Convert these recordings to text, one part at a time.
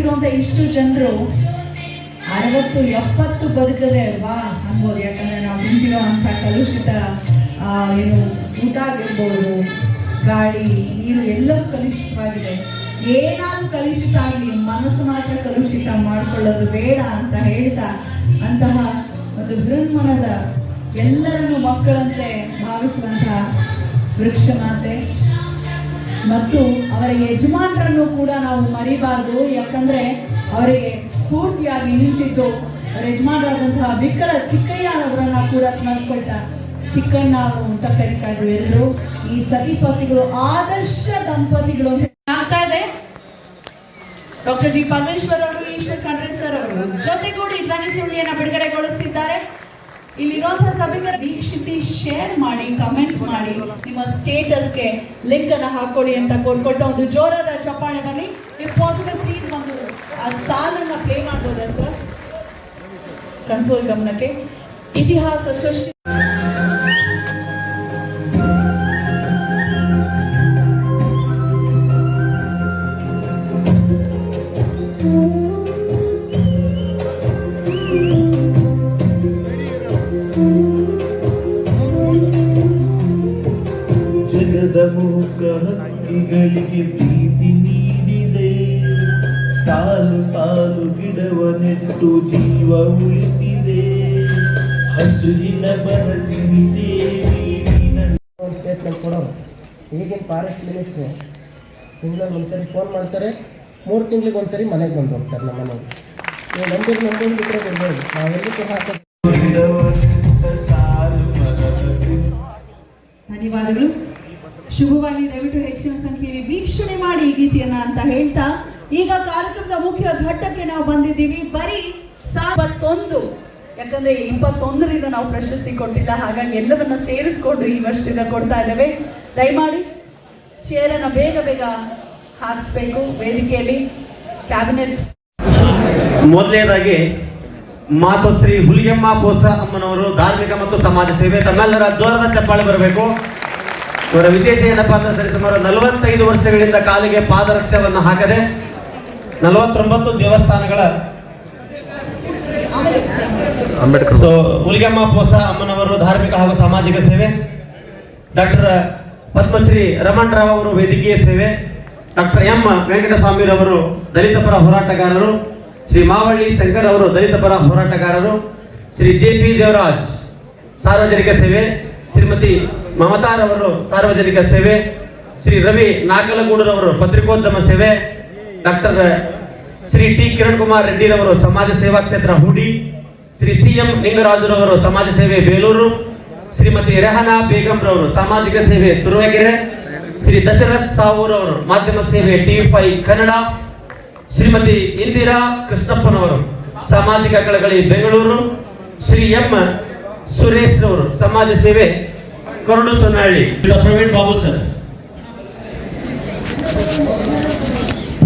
ಇರುವಂತ ಇಷ್ಟು ಜನರು ಅರವತ್ತು ಎಪ್ಪತ್ತು ಬದುಕದೆ ಅಲ್ವಾ ಅನ್ಬೋದು ಯಾಕಂದ್ರೆ ನಾವು ತಿಂತಿರೋ ಅಂತ ಕಲುಷಿತ ಏನು ಊಟ ಆಗಿರ್ಬೋದು, ಗಾಳಿ, ನೀರು ಎಲ್ಲವೂ ಕಲುಷಿತವಾಗಿದೆ ಏನಾದ್ರೂ ಕಲುಷಿತ ಆಗಲಿ, ಮನಸ್ಸು ಮಾತ್ರ ಕಲುಷಿತ ಮಾಡ್ಕೊಳ್ಳೋದು ಬೇಡ ಅಂತ ಹೇಳ್ತಾ ಅಂತಹ ಒಂದು ಬೃಹನ್ಮನದ ಎಲ್ಲರನ್ನು ಮಕ್ಕಳಂತೆ ಭಾವಿಸುವಂತಹ ವೃಕ್ಷ ಮಾತೆ. ಮತ್ತು ಅವರ ಯಜಮಾನರನ್ನು ಕೂಡ ನಾವು ಮರಿಬಾರದು, ಯಾಕಂದ್ರೆ ಅವರಿಗೆ ಸ್ಫೂರ್ತಿಯಾಗಿ ನಿಂತಿದ್ದು ಅವರ ಯಜಮಾನರಾದಂತಹ ಬಿಕ್ಕಲ ಚಿಕ್ಕಯ್ಯನವರನ್ನ ಕೂಡ ಸ್ಮರಿಸ್ಕೊಳ್ತ ಚಿಕ್ಕಣ್ಣ ಅವರು ಅಂತ ಕರೀತಾ ಇದ್ರು ಎಲ್ಲರೂ. ಈ ಸತಿಪತಿಗಳು ಆದರ್ಶ ದಂಪತಿಗಳು ಡಾಕ್ಟರ್ ಜಿ ಪರಮೇಶ್ವರ್ ಅವರು, ಈಶ್ವರ್ ಖಂಡ್ರೆ ಸರ್ ಅವರು ಜೊತೆಗೂಡಿ ಧ್ವನಿ ಸುಳ್ಳಿಯನ್ನ ಬಿಡುಗಡೆಗೊಳಿಸ್ತಿದ್ದಾರೆ. ಇಲ್ಲಿರುವಂತಹ ಸಭೆಗೆ ವೀಕ್ಷಿಸಿ ಶೇರ್ ಮಾಡಿ ಕಮೆಂಟ್ ಮಾಡಿ. ನಿಮ್ಮ ಸ್ಟೇಟಸ್ಗೆ ಲಿಂಕ್ ಅನ್ನು ಹಾಕೊಳ್ಳಿ ಅಂತ ಕೋರ್ಕೊಟ್ಟ ಒಂದು ಜೋರಾದ ಚಪ್ಪಾಳೆ ಬರಲಿ ಇಫ್ ಪಾಸಿಬಲ್ ಪ್ಲೀಸ್ ಒಂದು, ಆ ಸಾಲನ್ನ ಪ್ಲೇ ಮಾಡ್ಬೋದಾ ಸರ್ ಕನ್ಸೋಲ್ ಗಮನಕ್ಕೆ. ಇತಿಹಾಸ ಸೃಷ್ಟಿ ಫಾರೆಸ್ಟ್ ಮಿನಿಸ್ಟ್ರು ತಿಂಗಳಲ್ಲಿ ಒಂದ್ಸರಿ ಫೋನ್ ಮಾಡ್ತಾರೆ, ಮೂರು ತಿಂಗಳಿಗೆ ಒಂದ್ಸರಿ ಮನೆಗೆ ಬಂದು ಹೋಗ್ತಾರೆ ನಮ್ಮ ಮನೆಗೆ. ನೀವು ಬಿಟ್ಟರೆ ಬರ್ಬೋದು ಧನ್ಯವಾದಗಳು. ಶುಭವಾಗಿ ದಯವಿಟ್ಟು ಹೆಚ್ಚಿನ ಸಂಖ್ಯೆಯಲ್ಲಿ ವೀಕ್ಷಣೆ ಮಾಡಿ ಈ ಗೀತೆಯನ್ನ ಅಂತ ಹೇಳ್ತಾ, ಈಗ ಕಾರ್ಯಕ್ರಮದ ಮುಖ್ಯ ಘಟ್ಟಕ್ಕೆ ನಾವು ಬಂದಿದ್ದೀವಿ. ಬರೀ ಇಪ್ಪತ್ತೊಂದು. ಯಾಕಂದ್ರೆ ಇಪ್ಪತ್ತೊಂದರಿಂದ ನಾವು ಪ್ರಶಸ್ತಿ ಕೊಟ್ಟಿಲ್ಲ, ಹಾಗಾಗಿ ಎಲ್ಲವನ್ನ ಸೇರಿಸ್ಕೊಂಡು ಈ ವರ್ಷದಿಂದ ಕೊಡ್ತಾ ಇದ್ದೇವೆ. ದಯಮಾಡಿ ಚೇರನ್ನ ಬೇಗ ಬೇಗ ಹಾಕಿಸ್ಬೇಕು. ವೇದಿಕೆಯಲ್ಲಿ ಕ್ಯಾಬಿನೆಟ್. ಮೊದಲನೇದಾಗಿ ಮಾತೋಶ್ರೀ ಹುಲಿಗೆಮ್ಮ ಪೋಸ ಅಮ್ಮನವರು ಧಾರ್ಮಿಕ ಮತ್ತು ಸಮಾಜ ಸೇವೆ ತಮ್ಮೆಲ್ಲರ ಜೋರದ ಚಪ್ಪಾಳೆ ಬರಬೇಕು. ಇವರ ವಿಶೇಷ ಏನಪ್ಪಾ ಅಂದ್ರೆ ಸರಿಸುಮಾರು ನಲವತ್ತೈದು ವರ್ಷಗಳಿಂದ ಕಾಲಿಗೆ ಪಾದರಕ್ಷವನ್ನು ಹಾಕದೆ ನಲವತ್ತೊಂಬತ್ತು ದೇವಸ್ಥಾನಗಳ ಅಂಬೇಡ್ಕರ್ ಸೊ ಹುಲಿಗೆಮ್ಮ ಪೋಸ ಅಮ್ಮನವರು ಧಾರ್ಮಿಕ ಹಾಗೂ ಸಾಮಾಜಿಕ ಸೇವೆ. ಡಾಕ್ಟರ್ ಪದ್ಮಶ್ರೀ ರಮಣ್ ರಾವ್ ಅವರು ವೈದ್ಯಕೀಯ ಸೇವೆ. ಡಾಕ್ಟರ್ ಎಂ ವೆಂಕಟಸ್ವಾಮಿರವರು ದಲಿತ ಪರ ಹೋರಾಟಗಾರರು. ಶ್ರೀ ಮಾವಳ್ಳಿ ಶಂಕರ್ ಅವರು ದಲಿತ ಪರ ಹೋರಾಟಗಾರರು. ಶ್ರೀ ಜೆ ಪಿ ದೇವರಾಜ್ ಸಾರ್ವಜನಿಕ ಸೇವೆ. ಶ್ರೀಮತಿ ಮಮತಾರವರು ಸಾರ್ವಜನಿಕ ಸೇವೆ. ಶ್ರೀ ರವಿ ನಾಗಲಗೂಡರವರು ಪತ್ರಿಕೋದ್ಯಮ ಸೇವೆ. ಡಾಕ್ಟರ್ ಶ್ರೀ ಟಿ ಕಿರಣ್ ಕುಮಾರ್ ರೆಡ್ಡಿರವರು ಸಮಾಜ ಸೇವಾ ಕ್ಷೇತ್ರ ಹೂಡಿ. ಶ್ರೀ ಸಿ ಎಂ ಲಿಂಗರಾಜುರವರು ಸಮಾಜ ಸೇವೆ ಬೇಲೂರು. ಶ್ರೀಮತಿ ರೆಹನಾ ಬೇಗಂ ರವರು, ಸಾಮಾಜಿಕ ಸೇವೆ ತುರುವಗೆರೆ ಶ್ರೀ ದಶರಥ್ ಸಾವೂರ್ ಅವರು ಮಾಧ್ಯಮ ಸೇವೆ ಟಿ ಫೈ ಕನ್ನಡ. ಶ್ರೀಮತಿ ಇಂದಿರಾ ಕೃಷ್ಣಪ್ಪನವರು, ಸಾಮಾಜಿಕ ಕಳಕಳಿ ಬೆಂಗಳೂರು. ಶ್ರೀ ಎಂ ಸುರೇಶ್ ಅವರು ಸಮಾಜ ಸೇವೆ ಕೊರಡು ಸೊನ್ನಹಳ್ಳಿ ಪ್ರವೀಣ್ ಬಾಬು ಸರ್.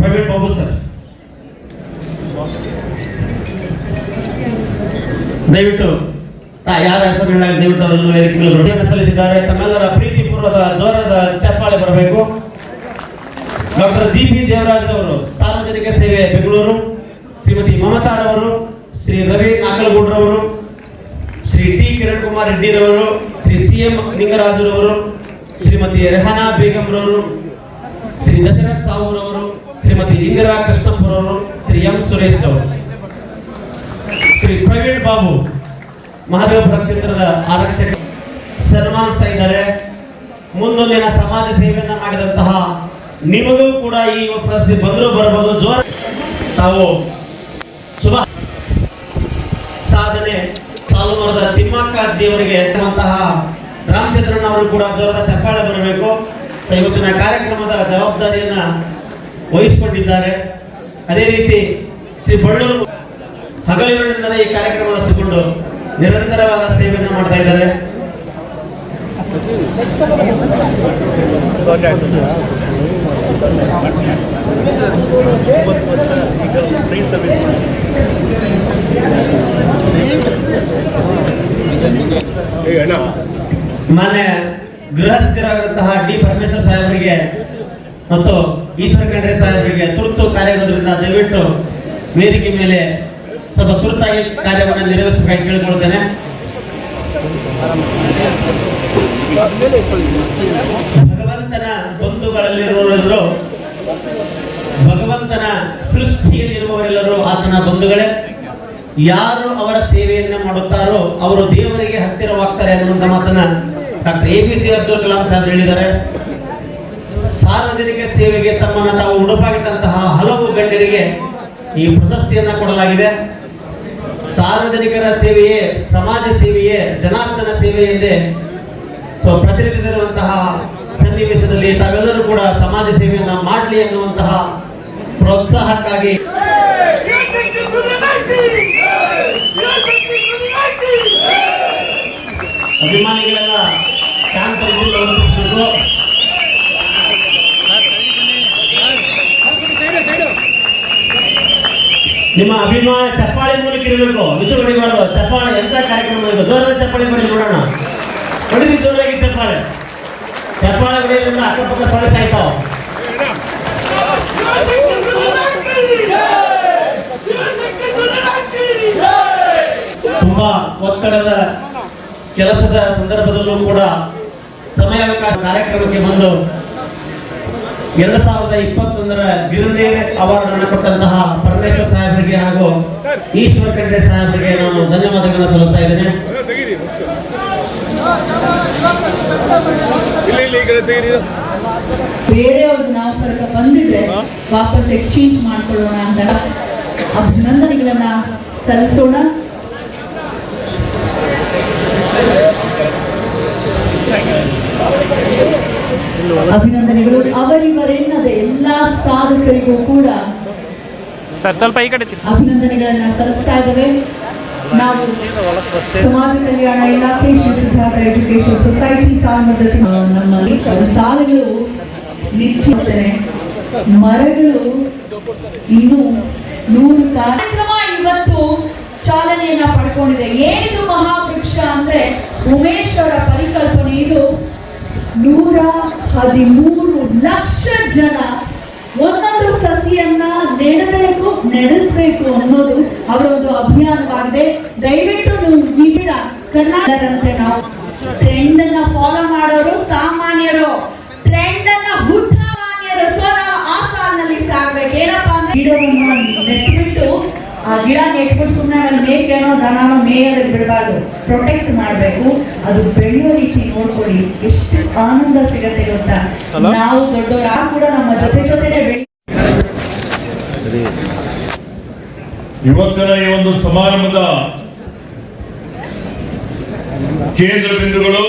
ಪ್ರವೀಣ್ ಬಾಬು ಸರ್. ದಯವಿಟ್ಟು ತಾ- ಯಾರ ಹೆಸರು ಹೇಳಾಗ ದಯವಿಟ್ಟು ಅವರನ್ನು ವೇದಿಕೆ ಮೇಲೆ ಬರಬೇಕು. ಸಲ್ಲಿಸಿದ್ದಾರೆ ತಮ್ಮೆಲ್ಲರ ಪ್ರೀತಿಪೂರ್ವದ ಜೋರದ ಚಪ್ಪಾಳೆ ಬರಬೇಕು. ಡಾಕ್ಟರ್ ಜಿ ಪಿ ದೇವರಾಜ್ ಅವರು ಸಾರ್ವಜನಿಕ ಸೇವೆ ಬೆಂಗಳೂರು. ಶ್ರೀಮತಿ ಮಮತಾರವರು ಶ್ರೀ ರವಿ ನಾಗಲಗೂಡ್ರವರು, ಶ್ರೀ ಟಿ ಕಿರಣ್ ಕುಮಾರ್ ರೆಡ್ಡಿರವರು, ಶ್ರೀ ಸಿ ಎಂ ನಿಂಗರಾಜುರವರು, ಶ್ರೀಮತಿ ರೆಹಾನಾ ಬೇಗಂ ರವರು ಶ್ರೀ ದಶರಥ್ ಸಾವೂರ್ ಅವರು ಶ್ರೀಮತಿ ಇಂದಿರಾ ಕೃಷ್ಣಪ್ಪರವರು, ಶ್ರೀ ಎಂ ಸುರೇಶ್ ಅವರು. ಶ್ರೀ ಪ್ರವೀಣ್ ಬಾಬು ಮಹಾದೇವಪುರ ಕ್ಷೇತ್ರದ ಆರಕ್ಷಕ ಸನ್ಮಾನಿಸ್ತಾ ಇದ್ದಾರೆ. ಮುಂದೊಂದಿನ ಸಮಾಜ ಸೇವೆಯನ್ನ ಮಾಡಿದಂತಹ ನಿಮಗೂ ಕೂಡ ಈ ಪ್ರಶಸ್ತಿ ಬಂದರೂ ಬರಬಹುದು. ಜೋರ ತಾವು ಶುಭ ಸಾಧನೆ ಸಾಲುಮರದ ತಿಮ್ಮಕ್ಕ ದೇವರಿಗೆ ಎತ್ತುವಂತಹ ರಾಮಚಂದ್ರನ್ ಅವರು ಕೂಡ ಜೋರದ ಚಪ್ಪಾಳೆ ಬರಬೇಕು. ಇವತ್ತಿನ ಕಾರ್ಯಕ್ರಮದ ಜವಾಬ್ದಾರಿಯನ್ನ ವಹಿಸಿಕೊಂಡಿದ್ದಾರೆ. ಅದೇ ರೀತಿ ಶ್ರೀ ಬಳ್ಳೂರು ಹಗಲಿರುಳಿನಿಂದಲೇ ಈ ಕಾರ್ಯಕ್ರಮ ನಡೆಸಿಕೊಂಡು ನಿರಂತರವಾದ ಸೇವೆಯನ್ನು ಮಾಡ್ತಾ ಇದ್ದಾರೆ. ಮಾನ್ಯ ಗೃಹಸ್ಥಿರಾಗಿರುವಂತಹ ಡಿ ಪರಮೇಶ್ವರ್ ಸಾಹೇಬರಿಗೆ ಮತ್ತು ಈಶ್ವರ ಖಂಡ್ರೆ ಸಾಹೇಬರಿಗೆ ತುರ್ತು ಕಾರ್ಯಗಳಿಂದ ದಯವಿಟ್ಟು ವೇದಿಕೆ ಮೇಲೆ ಸ್ವಲ್ಪ ತುರ್ತಾಗಿ ಕಾರ್ಯವನ್ನು ನಿರ್ವಹಿಸಬೇಕಾಗಿ ಕೇಳಿಕೊಳ್ತೇನೆ ಭಗವಂತನ ಬಂಧುಗಳಲ್ಲಿರುವವರೆಲ್ಲರೂ, ಭಗವಂತನ ಸೃಷ್ಟಿಯಲ್ಲಿರುವವರೆಲ್ಲರೂ ಆತನ ಬಂಧುಗಳೇ. ಯಾರು ಅವರ ಸೇವೆಯನ್ನು ಮಾಡುತ್ತಾರೋ ಅವರು ದೇವರಿಗೆ ಹತ್ತಿರವಾಗ್ತಾರೆ ಅನ್ನುವಂಥ ಮಾತನ್ನ doctor A P J Abdul Kalam Saheb ಹೇಳಿದ್ದಾರೆ. ಸಾರ್ವಜನಿಕ ಸೇವೆಗೆ ತಮ್ಮನ್ನು ತಾವು ಉಡುಪಾಗಿಟ್ಟಂತಹ ಹಲವು ಗಣ್ಯರಿಗೆ ಈ ಪ್ರಶಸ್ತಿಯನ್ನ ಕೊಡಲಾಗಿದೆ. ಸಾರ್ವಜನಿಕರ ಸೇವೆಯೇ, ಸಮಾಜ ಸೇವೆಯೇ, ಜನಾರ್ದನ ಸೇವೆ ಎಂದೇ ಸೊ ಪ್ರತಿನಿಧಿಸಿರುವಂತಹ ಸನ್ನಿವೇಶದಲ್ಲಿ ತಾವೆಲ್ಲರೂ ಕೂಡ ಸಮಾಜ ಸೇವೆಯನ್ನು ಮಾಡಲಿ ಎನ್ನುವಂತಹ ಪ್ರೋತ್ಸಾಹಕ್ಕಾಗಿ ಅಭಿಮಾನಿಗಳೆಲ್ಲ ಶಾಂತರಿದ್ದು ನಿಮ್ಮ ಅಭಿಮಾನ ಚಪ್ಪಾಳೆ ಮೂಲಕ ಇರಬೇಕು. ಹೊಡಿಬಾರ್ದು ಚಪ್ಪಾಳೆ, ಎಂತ ಕಾರ್ಯಕ್ರಮ ಇದು ಚಪ್ಪಾಳೆ ಮಾಡಿ ನೋಡೋಣ. ಹೊಡಿರಿ ಜೋರಾಗಿ ಚಪ್ಪಾಳೆ. ಚಪ್ಪಾಳೆ ಹೊಡೆಯೋದ್ರಿಂದ ಅಕ್ಕಪಕ್ಕ ಸೊಳ್ಳೆ ಸಾಯ್ತಾವ. ತುಂಬಾ ಒತ್ತಡದ ಕೆಲಸದ ಸಂದರ್ಭದಲ್ಲೂ ಕೂಡ ಸಮಯಾವಕಾಶ ಕಾರ್ಯಕ್ರಮಕ್ಕೆ ಬಂದು ಎರಡ್ ಸಾವಿರದ ಇಪ್ಪತ್ತೊಂದರ ಗಿರಿದೇವೆ ಅವಾರ್ಡ್ ಅನ್ನು ಕೊಟ್ಟಂತಹ ಪರಮೇಶ್ವರ್ ಸಾಹೇಬರಿಗೆ ಹಾಗೂ ಈಶ್ವರ್ ಖಂಡ್ರೆ ಸಾಹೇಬರಿಗೆ ನಾನು ಧನ್ಯವಾದಗಳನ್ನು ಸಲ್ಲಿಸ್ತಾ ಇದ್ದೇನೆ. ಬೇರೆಯವ್ರದ್ದು ನಾವು ಸ್ವಲ್ಪ ಬಂದಿದ್ರೆ ವಾಪಸ್ ಎಕ್ಸ್ಚೇಂಜ್ ಮಾಡ್ಕೊಳ್ಳೋಣ ಅಂತ ಅಭಿನಂದನೆಗಳನ್ನ ಸಲ್ಲಿಸೋಣ. ಅಭಿನಂದನೆಗಳು. ಅವರಿವರೆನ್ನದ ಎಲ್ಲಾ ಸಾಧಕರಿಗೂ ಕೂಡ ಸರ್ ಸ್ವಲ್ಪ ಈ ಕಡೆ. ಅಭಿನಂದನೆಗಳನ್ನ ಸಲ್ಲಿಸ್ತಾ ಇದ್ದೇವೆ. ನಾವು ಸಮಾಜ ಕಲ್ಯಾಣ ಇಲಾಖೆ ಶ್ರೀ ಸಿದ್ಧಾರ್ಥ ಎಜುಕೇಶನ್ ಸೊಸೈಟಿ ಸಾಲದ ನಮ್ಮಲ್ಲಿ ಸಾಲಗಳು ನಿಂತಿರ್ತೇನೆ ಮರಗಳು ಇನ್ನು ನೂರು ಕಾರ್ಯಕ್ರಮ ಇವತ್ತು ಚಾಲನೆಯನ್ನ ಪಡ್ಕೊಂಡಿದೆ. ಏನಿದು ಮಹಾವೃಕ್ಷ ಅಂದ್ರೆ ಉಮೇಶ್ ಅವರ ಪರಿಕಲ್ಪನೆ. ಇದು ನೂರ ಹದಿಮೂರು ಲಕ್ಷ ಜನ ಒಂದೊಂದು ಸಸಿಯನ್ನ ನೆಡಬೇಕು ನಡೆಸಬೇಕು ಅನ್ನೋದು ಅವರ ಒಂದು ಅಭಿಯಾನವಾಗಿದೆ. ದಯವಿಟ್ಟು ನೀವು ವಿವಿಧ ಕರ್ನಾಟಕದಂತೆ ನಾವು ಟ್ರೆಂಡ್ ಅನ್ನ ಫಾಲೋ ಮಾಡೋರು ಸಾಮಾನ್ಯರು. ಟ್ರೆಂಡ್ ಅನ್ನ ಹುಟ್ಟಮಾನ್ಯರು ಸೊ ನಾವು ಆ ಸಾಲಿನಲ್ಲಿ ಸಾಗ್ಬೇಕು. ಏನಪ್ಪಾ ಅಂದ್ರೆ ಆ ಗಿಡ ನೆಟ್ಬಿಟ್ಟು ಸುಮ್ಮನೆ ಅಲ್ಲಿ ಮೇಕೇನೋ ದನನೋ ಮೇಯೋದಕ್ಕೆ ಬಿಡಬಾರ್ದು. ಪ್ರೊಟೆಕ್ಟ್ ಮಾಡಬೇಕು. ಅದು ಬೆಳೆಯೋ ರೀತಿ ನೋಡ್ಕೊಳ್ಳಿ. ಎಷ್ಟು ಆನಂದ ಸಿಗತ್ತೆ ಗೊತ್ತಾ? ನಾವು ದೊಡ್ಡವರು ಯಾರು ಕೂಡ ನಮ್ಮ ಜೊತೆ ಜೊತೆನೆ ಬೆಳಿ ಇವತ್ತಿನ ಈ ಒಂದು ಸಮಾರಂಭದ ಕೇಂದ್ರ ಬಿಂದುಗಳು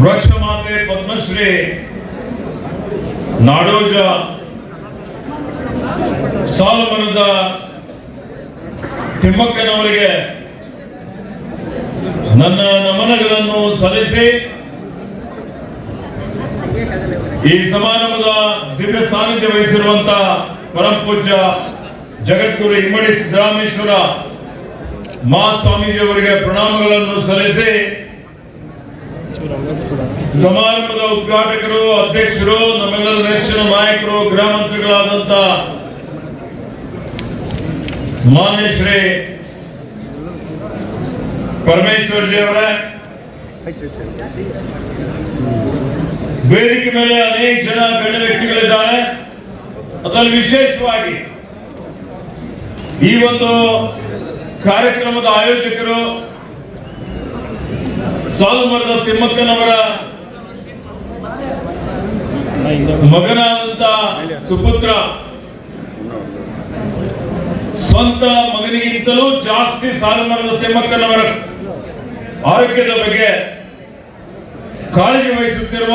ವೃಕ್ಷ ಮಾತೆ ಪದ್ಮಶ್ರೀ ನಾಡೋಜ ಸಾಲುಮರದ ತಿಮ್ಮಕ್ಕನವರಿಗೆ ನನ್ನ ನಮನಗಳನ್ನು ಸಲ್ಲಿಸಿ ಈ ಸಮಾರಂಭದ ದಿವ್ಯ ಸಾನ್ನಿಧ್ಯ ವಹಿಸಿರುವಂತ ಪರಂ ಪೂಜ್ಯ ಜಗದ್ಗುರು ಇಮ್ಮಡಿ ಸಿದ್ದರಾಮೇಶ್ವರ ಮಾ ಅವರಿಗೆ ಪ್ರಣಾಮಗಳನ್ನು ಸಲ್ಲಿಸಿ ಸಮಾರಂಭದ ಉದ್ಘಾಟಕರು, ಅಧ್ಯಕ್ಷರು, ನಮ್ಮೆಲ್ಲರ ನೆಚ್ಚಿನ ನಾಯಕರು, ಗೃಹ ಮಂತ್ರಿಗಳಾದಂತ ಮಾನ್ಯ ಶ್ರೀ ಪರಮೇಶ್ವರ್ಜಿ ಅವರೇ ವೇದಿಕೆ ಮೇಲೆ ಅನೇಕ ಜನ ಗಣ್ಯ ವ್ಯಕ್ತಿಗಳಿದ್ದಾರೆ. ಅದರಲ್ಲಿ ವಿಶೇಷವಾಗಿ ಈ ಒಂದು ಕಾರ್ಯಕ್ರಮದ ಆಯೋಜಕರು ಸಾಲುಮರದ ತಿಮ್ಮಕ್ಕನವರ ಮಗನಾದಂತ ಸುಪುತ್ರ ಸ್ವಂತ ಮಗನಿಗಿಂತಲೂ ಜಾಸ್ತಿ ಸಾಲುಮರದ ತಿಮ್ಮಕ್ಕನವರ ಆರೋಗ್ಯದ ಬಗ್ಗೆ ಕಾಳಜಿ ವಹಿಸುತ್ತಿರುವ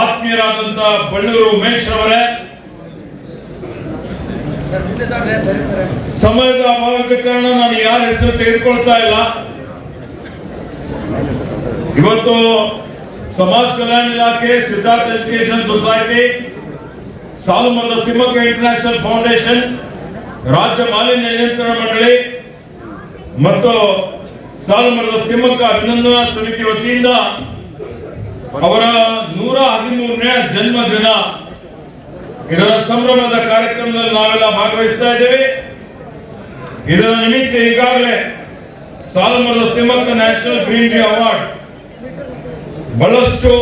ಆತ್ಮೀಯರಾದಂತ ಬಳ್ಳೂರು ಉಮೇಶ್ ಅವರೇ, ಸಮಯದ ಅಭಾವಕ್ಕೆ ಕಾರಣ ನಾನು ಯಾರ ಹೆಸರು ತೆಗೆದುಕೊಳ್ತಾ ಇಲ್ಲ. ಇವತ್ತು ಸಮಾಜ ಕಲ್ಯಾಣ ಇಲಾಖೆ ಸಿದ್ಧಾರ್ಥ ಎಜುಕೇಶನ್ ಸೊಸೈಟಿ, ಸಾಲುಮರದ ತಿಮ್ಮಕ್ಕ ಇಂಟರ್ನ್ಯಾಷನಲ್ ಫೌಂಡೇಶನ್ ರಾಜ್ಯ ಮಾಲಿನ್ಯ ನಿಯಂತ್ರಣ ಮಂಡಳಿ ಮತ್ತು ಸಾಲುಮರದ ತಿಮ್ಮಕ್ಕ ಅಭಿನಂದನಾ ಸಮಿತಿ ವತಿಯಿಂದ ಅವರ ನೂರ ಹದಿಮೂರನೇ ಜನ್ಮದಿನ. ಇದರ ಸಂಭ್ರಮದ ಕಾರ್ಯಕ್ರಮದಲ್ಲಿ ನಾವೆಲ್ಲ ಭಾಗವಹಿಸ್ತಾ ಇದ್ದೇವೆ. ಇದರ ನಿಮಿತ್ತ ಈಗಾಗಲೇ ಸಾಲುಮರದ Thimmakka national green day award ಬಹಳಷ್ಟು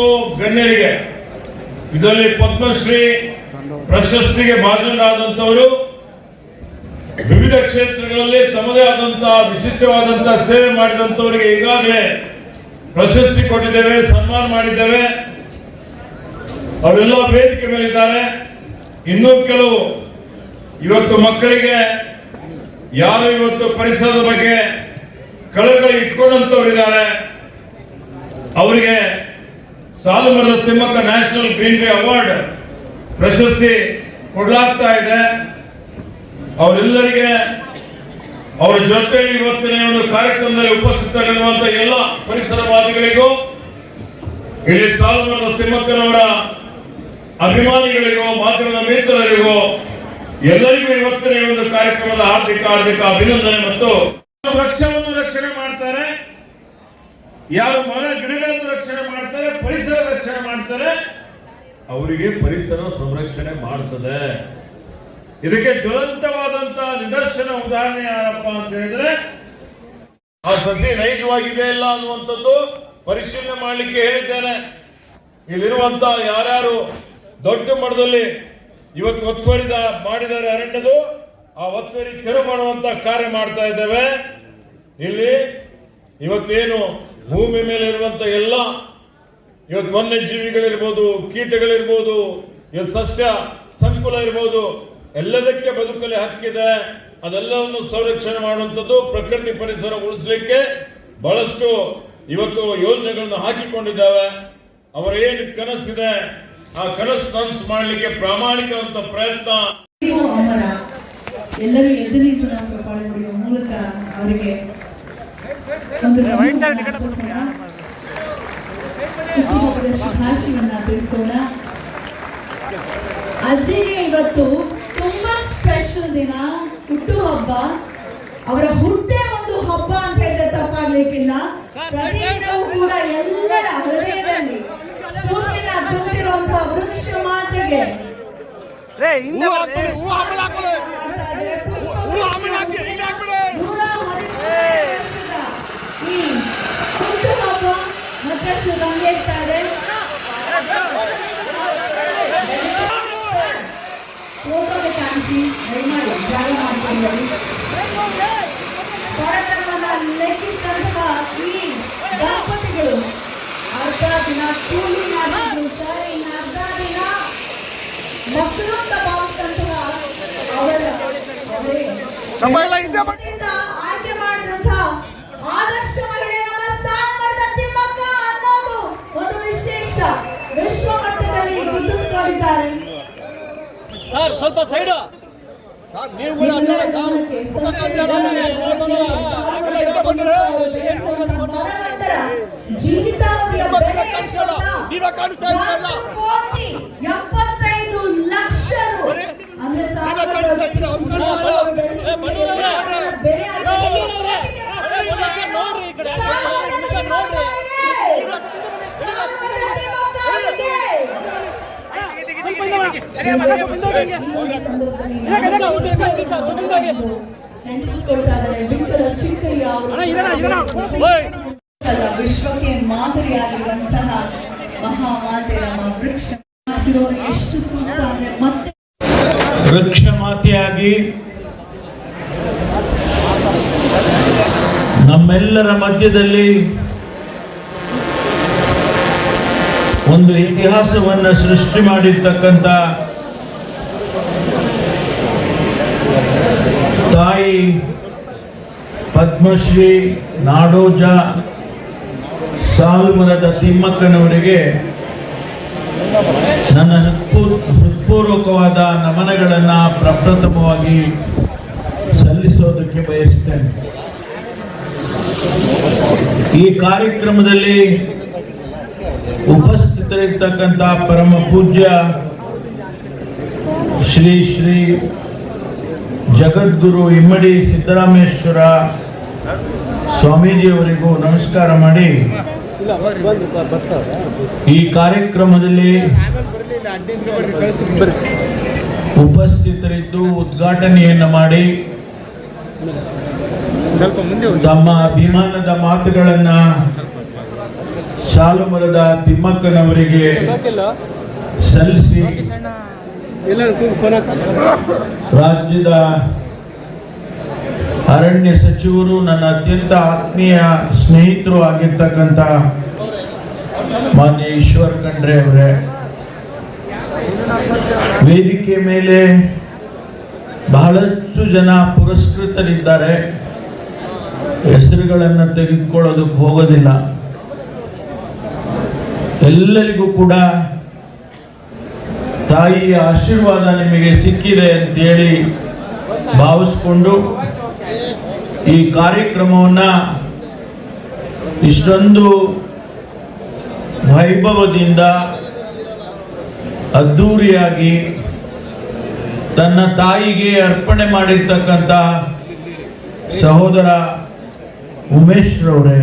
ಗಣ್ಯರಿಗೆ, ಇದರಲ್ಲಿ ಪದ್ಮಶ್ರೀ ಪ್ರಶಸ್ತಿಗೆ ಭಾಜನರಾದಂತವರು ವಿವಿಧ ಕ್ಷೇತ್ರಗಳಲ್ಲಿ ತಮ್ಮದೇ ಆದಂತಹ ವಿಶಿಷ್ಟವಾದಂತಹ ಸೇವೆ ಮಾಡಿದಂತವರಿಗೆ ಈಗಾಗಲೇ ಪ್ರಶಸ್ತಿ ಕೊಟ್ಟಿದ್ದೇವೆ, ಸನ್ಮಾನ ಮಾಡಿದ್ದೇವೆ. ಅವರೆಲ್ಲ ವೇದಿಕೆ ಮೇಲಿದ್ದಾರೆ. ಇನ್ನೂ ಕೆಲವು ಇವತ್ತು ಮಕ್ಕಳಿಗೆ ಯಾರು ಇವತ್ತು ಪರಿಸರದ ಬಗ್ಗೆ ಕಳಕಳಿ ಇಟ್ಕೊಂಡಂತವರಿದ್ದಾರೆ. ಅವರಿಗೆ ಸಾಲು ಮರದ ತಿಮ್ಮಕ್ಕ ನ್ಯಾಷನಲ್ ಗ್ರೀನ್ರಿ ಅವಾರ್ಡ್ ಪ್ರಶಸ್ತಿ ಕೊಡಲಾಗ್ತಾ ಇದೆ. ಅವರೆಲ್ಲರಿಗೆ ಅವರ ಜೊತೆ ಇವತ್ತಿನ ಒಂದು ಕಾರ್ಯಕ್ರಮದಲ್ಲಿ ಉಪಸ್ಥಿತರಿರುವಂತ ಎಲ್ಲ ಪರಿಸರವಾದಿಗಳಿಗೂ ಇಲ್ಲಿ ಸಾಲುಮರದ ತಿಮ್ಮಕ್ಕನವರ ಅಭಿಮಾನಿಗಳಿಗೂ, ಮಾಧ್ಯಮದ ಮಿತ್ರರಿಗೂ, ಎಲ್ಲರಿಗೂ ಇವತ್ತಿನ ಒಂದು ಕಾರ್ಯಕ್ರಮದ ಆರ್ಥಿಕ ಆರ್ಥಿಕ ಅಭಿನಂದನೆ ಮತ್ತು ವೃಕ್ಷವನ್ನು ರಕ್ಷಣೆ ಮಾಡ್ತಾರೆ. ಯಾರು ಮರ, ಗಿಡಗಳನ್ನು ರಕ್ಷಣೆ ಮಾಡ್ತಾರೆ, ಪರಿಸರ ರಕ್ಷಣೆ ಮಾಡ್ತಾರೆ. ಅವರಿಗೆ ಪರಿಸರ ಸಂರಕ್ಷಣೆ ಮಾಡ್ತದೆ. ಇದಕ್ಕೆ ಜ್ವಲಂತವಾದಂತ ನಿದರ್ಶನ ಉದಾಹರಣೆ ಯಾರಪ್ಪ ಅಂತ ಹೇಳಿದ್ರೆ, ಆ ಸಸಿ ನೈಜವಾಗಿದೆ ಇಲ್ಲ ಅನ್ನುವಂಥದ್ದು ಪರಿಶೀಲನೆ ಮಾಡಲಿಕ್ಕೆ ಹೇಳಿದ್ದೇನೆ. ಇಲ್ಲಿರುವಂತ ಯಾರ್ಯಾರು ದೊಡ್ಡ ಮಟ್ಟದಲ್ಲಿ ಇವತ್ತು ಒತ್ತುವರಿದ ಮಾಡಿದ್ದಾರೆ ಅರಣ್ಯದು, ಆ ಒತ್ತುವರಿ ತೆರವು ಮಾಡುವಂತ ಕಾರ್ಯ ಮಾಡ್ತಾ ಇದ್ದೇವೆ. ಇಲ್ಲಿ ಇವತ್ತೇನು ಭೂಮಿ ಮೇಲೆ ಇರುವಂತ ಎಲ್ಲ ಇವತ್ತು ವನ್ಯಜೀವಿಗಳಿರ್ಬೋದು, ಕೀಟಗಳಿರ್ಬೋದು, ಇವತ್ತು ಸಸ್ಯ, ಸಂಕುಲ ಇರ್ಬೋದು ಎಲ್ಲದಕ್ಕೆ ಬದುಕಲಿ ಹಕ್ಕಿದೆ ಅದೆಲ್ಲವನ್ನು ಸಂರಕ್ಷಣೆ ಮಾಡುವಂಥದ್ದು ಪ್ರಕೃತಿ ಪರಿಸರ ಉಳಿಸಲಿಕ್ಕೆ ಬಹಳಷ್ಟು ಇವತ್ತು ಯೋಜನೆಗಳನ್ನು ಹಾಕಿಕೊಂಡಿದ್ದಾವೆ. ಅವರ ಏನು ಕನಸಿದೆ ಆ ಕನಸು ನನಸು ಮಾಡಲಿಕ್ಕೆ ಪ್ರಾಮಾಣಿಕವಂತ ಪ್ರಯತ್ನ. ಎಲ್ಲರೂ ನಾವು ಕಾಪಾಡಿ ಹೊಡೆಯುವ ಮೂಲಕ ಅವರಿಗೆ ಒಂದು ತಿಳಿಸೋಣ. ಅಜ್ಜಿಗೆ ಇವತ್ತು ಸ್ಪೆಷಲ್ ದಿನ ಹುಟ್ಟುಹಬ್ಬ ಅವರ ಹುಟ್ಟೆ ಒಂದು ಹಬ್ಬ ಅಂತ ಹೇಳಿದ್ರೆ ತಪ್ಪಾಗ್ಲಿಕ್ಕಿಲ್ಲ. ಪ್ರತಿದಿನವೂ ಕೂಡ ಎಲ್ಲರ ಹೃದಯದಲ್ಲಿ ಸ್ಫೂರ್ತಿನ ತುಂಬಿರುವಂತಹ ವೃಕ್ಷ ಮಾತೆಗೆ. ಈ ಮತ್ತಷ್ಟು ದಯಮಾಡಿ ಜಾಗ ದಂಪತಿಗಳು ಅರ್ಧ ದಿನ ಕೂಲಿ ಆಯ್ಕೆ ಮಾಡಿದಂತಹ ಆದರ್ಶ ಮಹಿಳೆ ನಮ್ಮ ಅನ್ನೋದು ಒಂದು ವಿಶೇಷ ವಿಶ್ವ ಮಟ್ಟದಲ್ಲಿ ಗುರುತಿಸಿಕೊಂಡಿದ್ದಾರೆ ಸರ್, ಸ್ವಲ್ಪ ಸೈಡು. ಜೀವಿತಾವಧಿಯ ಬೆಲೆ ಕೋಟಿ ಎಪ್ಪತ್ತೈದು ಲಕ್ಷ. ಅಂದ್ರೆ ಸಾವಿರದ ಬೆಲೆ ನೋಡ್ರಿ ಈ ಕಡೆ ಒಂದ್ ನಿಮಿಷ ನೋಡ್ರಿ ಓಯ್. ವಿಶ್ವಕ್ಕೆ ಮಾದರಿಯಾಗಿರುವಂತಹ ಮಹಾಮಾತೆ ವೃಕ್ಷ ಎಷ್ಟು ಸೂಕ್ತ ಅಂದ್ರೆ ಮತ್ತೆ ವೃಕ್ಷ ಮಾತೆಯಾಗಿ ನಮ್ಮೆಲ್ಲರ ಮಧ್ಯದಲ್ಲಿ ಒಂದು ಇತಿಹಾಸವನ್ನು ಸೃಷ್ಟಿ ಮಾಡಿರ್ತಕ್ಕಂಥ ತಾಯಿ ಪದ್ಮಶ್ರೀ ನಾಡೋಜ ಸಾಲುಮರದ ತಿಮ್ಮಕ್ಕನವರಿಗೆ ನನ್ನ ಹೃತ್ಪೂ- ಹೃತ್ಪೂರ್ವಕವಾದ ನಮನಗಳನ್ನು ಪ್ರಪ್ರಥಮವಾಗಿ ಸಲ್ಲಿಸೋದಕ್ಕೆ ಬಯಸ್ತೇನೆ. ಈ ಕಾರ್ಯಕ್ರಮದಲ್ಲಿ ಉಪಸ್ಥಿತರಿರ್ತಕ್ಕಂಥ ಪರಮ ಪೂಜ್ಯ ಶ್ರೀ ಶ್ರೀ ಜಗದ್ಗುರು ಇಮ್ಮಡಿ ಸಿದ್ದರಾಮೇಶ್ವರ ಸ್ವಾಮೀಜಿಯವರಿಗೂ ನಮಸ್ಕಾರ ಮಾಡಿ ಈ ಕಾರ್ಯಕ್ರಮದಲ್ಲಿ ಉಪಸ್ಥಿತರಿದ್ದು ಉದ್ಘಾಟನೆಯನ್ನ ಮಾಡಿ ತಮ್ಮ ಅಭಿಮಾನದ ಮಾತುಗಳನ್ನ ಶಾಲುಮರದ ತಿಮ್ಮಕ್ಕನವರಿಗೆ ಸಲ್ಲಿಸಿ ರಾಜ್ಯದ ಅರಣ್ಯ ಸಚಿವರು ನನ್ನ ಅತ್ಯಂತ ಆತ್ಮೀಯ ಸ್ನೇಹಿತರು ಆಗಿರ್ತಕ್ಕಂಥ ಮಾನ್ಯ ಈಶ್ವರ್ ಖಂಡ್ರೆ ಅವರೇ. ವೇದಿಕೆ ಮೇಲೆ ಬಹಳಷ್ಟು ಜನ ಪುರಸ್ಕೃತರಿದ್ದಾರೆ. ಹೆಸರುಗಳನ್ನು ತೆಗೆದುಕೊಳ್ಳೋದಕ್ಕೆ ಹೋಗೋದಿಲ್ಲ. ಎಲ್ಲರಿಗೂ ಕೂಡ ತಾಯಿಯ ಆಶೀರ್ವಾದ ನಿಮಗೆ ಸಿಕ್ಕಿದೆ ಅಂತೇಳಿ ಭಾವಿಸ್ಕೊಂಡು ಈ ಕಾರ್ಯಕ್ರಮವನ್ನು ಇಷ್ಟೊಂದು ವೈಭವದಿಂದ ಅದ್ಧೂರಿಯಾಗಿ ತನ್ನ ತಾಯಿಗೆ ಅರ್ಪಣೆ ಮಾಡಿರ್ತಕ್ಕಂಥ ಸಹೋದರ ಉಮೇಶ್ ರವರೇ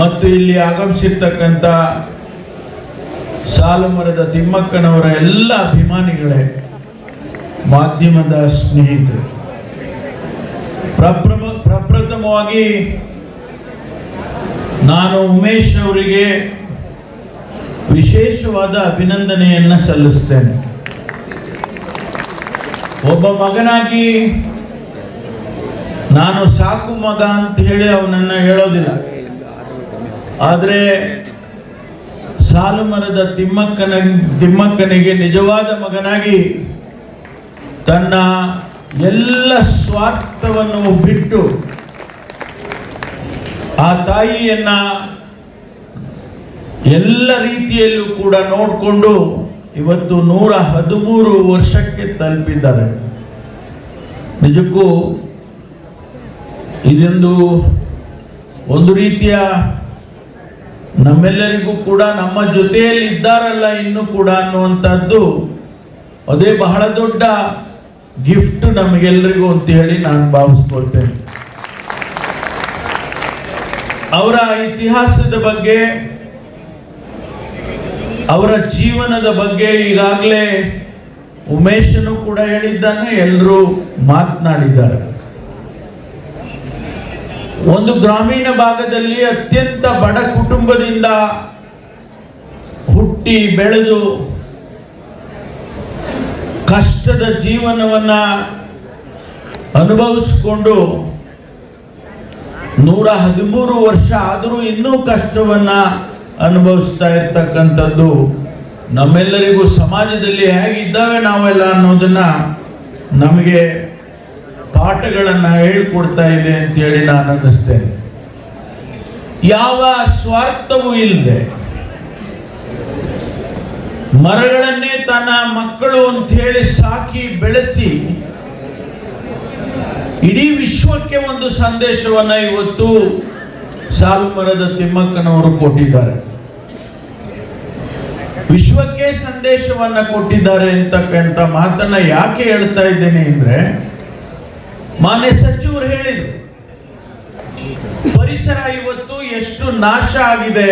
ಮತ್ತು ಇಲ್ಲಿ ಆಗಮಿಸಿರ್ತಕ್ಕಂಥ ಸಾಲು ಮರದ ತಿಮ್ಮಕ್ಕನವರ ಎಲ್ಲ ಅಭಿಮಾನಿಗಳೇ, ಮಾಧ್ಯಮದ ಸ್ನೇಹಿತರು, ಪ್ರಪ್ರಮ, ಪ್ರಪ್ರಥಮವಾಗಿ ನಾನು ಉಮೇಶ್ ಅವರಿಗೆ ವಿಶೇಷವಾದ ಅಭಿನಂದನೆಯನ್ನು ಸಲ್ಲಿಸ್ತೇನೆ. ಒಬ್ಬ ಮಗನಾಗಿ ನಾನು ಸಾಕು ಮಗ ಅಂತ ಹೇಳಿ ಅವನನ್ನ ಹೇಳೋದಿಲ್ಲ. ಆದರೆ ಸಾಲು ಮರದ ತಿಮ್ಮಕ್ಕನ, ತಿಮ್ಮಕ್ಕನಿಗೆ ನಿಜವಾದ ಮಗನಾಗಿ ತನ್ನ ಎಲ್ಲ ಸ್ವಾರ್ಥವನ್ನು ಬಿಟ್ಟು ಆ ತಾಯಿಯನ್ನ ಎಲ್ಲ ರೀತಿಯಲ್ಲೂ ಕೂಡ ನೋಡಿಕೊಂಡು ಇವತ್ತು ನೂರ ಹದಿಮೂರು ವರ್ಷಕ್ಕೆ ತಲುಪಿದ್ದಾರೆ. ನಿಜಕ್ಕೂ ಇದೊಂದು ಒಂದು ರೀತಿಯ ನಮ್ಮೆಲ್ಲರಿಗೂ ಕೂಡ ನಮ್ಮ ಜೊತೆಯಲ್ಲಿ ಇದ್ದಾರಲ್ಲ ಇನ್ನು ಕೂಡ ಅನ್ನುವಂಥದ್ದು ಅದೇ ಬಹಳ ದೊಡ್ಡ ಗಿಫ್ಟ್ ನಮಗೆಲ್ಲರಿಗೂ ಅಂತ ಹೇಳಿ ನಾನು ಭಾವಿಸ್ಕೊಳ್ತೇನೆ. ಅವರ ಇತಿಹಾಸದ ಬಗ್ಗೆ, ಅವರ ಜೀವನದ ಬಗ್ಗೆ ಈಗಾಗಲೇ ಉಮೇಶನು ಕೂಡ ಹೇಳಿದ್ದಾನೆ ಎಲ್ಲರೂ ಮಾತನಾಡಿದ್ದಾರೆ. ಒಂದು ಗ್ರಾಮೀಣ ಭಾಗದಲ್ಲಿ ಅತ್ಯಂತ ಬಡ ಕುಟುಂಬದಿಂದ ಹುಟ್ಟಿ ಬೆಳೆದು ಕಷ್ಟದ ಜೀವನವನ್ನ ಅನುಭವಿಸಿಕೊಂಡು ನೂರ ಹದಿಮೂರು ವರ್ಷ ಆದರೂ ಇನ್ನೂ ಕಷ್ಟವನ್ನ ಅನುಭವಿಸ್ತಾ ಇರ್ತಕ್ಕಂಥದ್ದು ನಮ್ಮೆಲ್ಲರಿಗೂ ಸಮಾಜದಲ್ಲಿ ಹೇಗಿದ್ದಾವೆ ನಾವೆಲ್ಲ ಅನ್ನೋದನ್ನ ನಮಗೆ ಪಾಠಗಳನ್ನ ಹೇಳ್ಕೊಡ್ತಾ ಇದೆ ಅಂತೇಳಿ ನಾನು ಅನ್ನಿಸ್ತೇನೆ. ಯಾವ ಸ್ವಾರ್ಥವೂ ಇಲ್ಲದೆ ಮರಗಳನ್ನೇ ತನ್ನ ಮಕ್ಕಳು ಅಂತ ಹೇಳಿ ಸಾಕಿ ಬೆಳೆಸಿ ಇಡೀ ವಿಶ್ವಕ್ಕೆ ಒಂದು ಸಂದೇಶವನ್ನ ಇವತ್ತು ಸಾಲು ಮರದ ತಿಮ್ಮಕ್ಕನವರು ಕೊಟ್ಟಿದ್ದಾರೆ. ವಿಶ್ವಕ್ಕೆ ಸಂದೇಶವನ್ನ ಕೊಟ್ಟಿದ್ದಾರೆ ಅಂತಕ್ಕಂಥ ಮಾತನ್ನ ಯಾಕೆ ಹೇಳ್ತಾ ಇದ್ದೇನೆ ಅಂದ್ರೆ ಮಾನ್ಯ ಸಚಿವರು ಹೇಳಿದರು, ಪರಿಸರ ಇವತ್ತು ಎಷ್ಟು ನಾಶ ಆಗಿದೆ.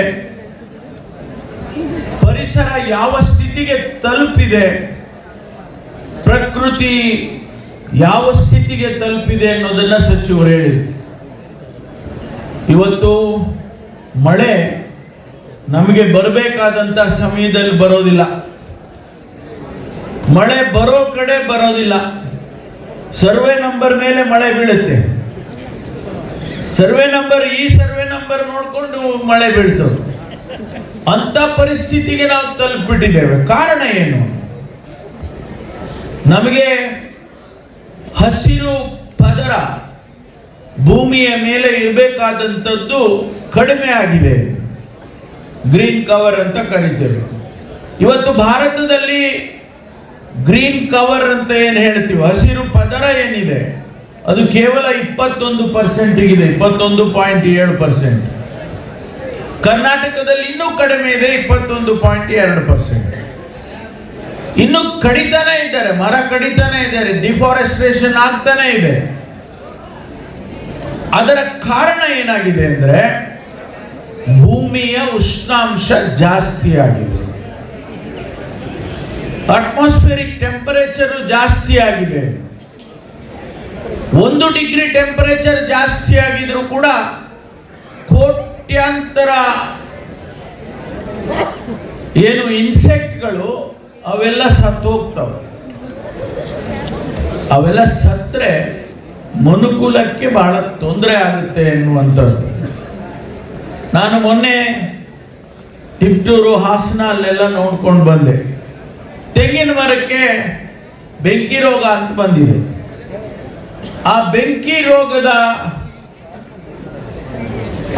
ಪರಿಸರ ಯಾವ ಸ್ಥಿತಿಗೆ ತಲುಪಿದೆ. ಪ್ರಕೃತಿ ಯಾವ ಸ್ಥಿತಿಗೆ ತಲುಪಿದೆ ಅನ್ನೋದನ್ನ ಸಚಿವರು ಹೇಳಿದರು. ಇವತ್ತು ಮಳೆ ನಮಗೆ ಬರಬೇಕಾದಂತ ಸಮಯದಲ್ಲಿ ಬರೋದಿಲ್ಲ. ಮಳೆ ಬರೋ ಕಡೆ ಬರೋದಿಲ್ಲ. ಸರ್ವೆ ನಂಬರ್ ಮೇಲೆ ಮಳೆ ಬೀಳುತ್ತೆ. ಸರ್ವೆ ನಂಬರ್, ಈ ಸರ್ವೆ ನಂಬರ್ ನೋಡಿಕೊಂಡು ಮಳೆ ಬೀಳ್ತದೆ ಅಂತ ಪರಿಸ್ಥಿತಿಗೆ ನಾವು ತಲುಪಿಬಿಟ್ಟಿದ್ದೇವೆ. ಕಾರಣ ಏನು? ನಮಗೆ ಹಸಿರು ಪದರ ಭೂಮಿಯ ಮೇಲೆ ಇರಬೇಕಾದಂಥದ್ದು ಕಡಿಮೆ ಆಗಿದೆ. ಗ್ರೀನ್ ಕವರ್ ಅಂತ ಕರೀತೇವೆ. ಇವತ್ತು ಭಾರತದಲ್ಲಿ ಗ್ರೀನ್ ಕವರ್ ಅಂತ ಏನು ಹೇಳ್ತೀವಿ, ಹಸಿರು ಪದರ ಏನಿದೆ, ಅದು ಕೇವಲ ಇಪ್ಪತ್ತೊಂದು ಪರ್ಸೆಂಟ್ ಇದೆ ಇಪ್ಪತ್ತೊಂದು ಪಾಯಿಂಟ್ ಏಳು ಪರ್ಸೆಂಟ್. ಕರ್ನಾಟಕದಲ್ಲಿ ಇನ್ನೂ ಕಡಿಮೆ ಇದೆ, ಇಪ್ಪತ್ತೊಂದು ಪಾಯಿಂಟ್ ಎರಡು ಪರ್ಸೆಂಟ್. ಇನ್ನು ಕಡಿತಾನೆ ಇದ್ದಾರೆ, ಮರ ಕಡಿತಾನೆ ಇದ್ದಾರೆ ಡಿಫಾರೆಸ್ಟ್ರೇಷನ್ ಆಗ್ತಾನೆ ಇದೆ. ಅದರ ಕಾರಣ ಏನಾಗಿದೆ ಅಂದ್ರೆ, ಭೂಮಿಯ ಉಷ್ಣಾಂಶ ಜಾಸ್ತಿ ಆಗಿದೆ ಅಟ್ಮಾಸ್ಫಿಯರಿಕ್ ಟೆಂಪರೇಚರ್ ಜಾಸ್ತಿ ಆಗಿದೆ. ಒಂದು ಡಿಗ್ರಿ ಟೆಂಪರೇಚರ್ ಜಾಸ್ತಿ ಆಗಿದ್ರು ಕೂಡ ಕೋಟ್ಯಾಂತರ ಏನು ಇನ್ಸೆಕ್ಟ್ಗಳು ಅವೆಲ್ಲ ಸತ್ತು ಹೋಗ್ತವೆ. ಅವೆಲ್ಲ ಸತ್ರೆ ಮನುಕುಲಕ್ಕೆ ಬಹಳ ತೊಂದರೆ ಆಗುತ್ತೆ ಎನ್ನುವಂಥದ್ದು. ನಾನು ಮೊನ್ನೆ ತಿಪ್ಟೂರು ಹಾಸನ ಅಲ್ಲೆಲ್ಲ ನೋಡ್ಕೊಂಡು ಬಂದೆ. ತೆಂಗಿನ ಮರಕ್ಕೆ ಬೆಂಕಿ ರೋಗ ಅಂತ ಬಂದಿದೆ. ಆ ಬೆಂಕಿ ರೋಗದ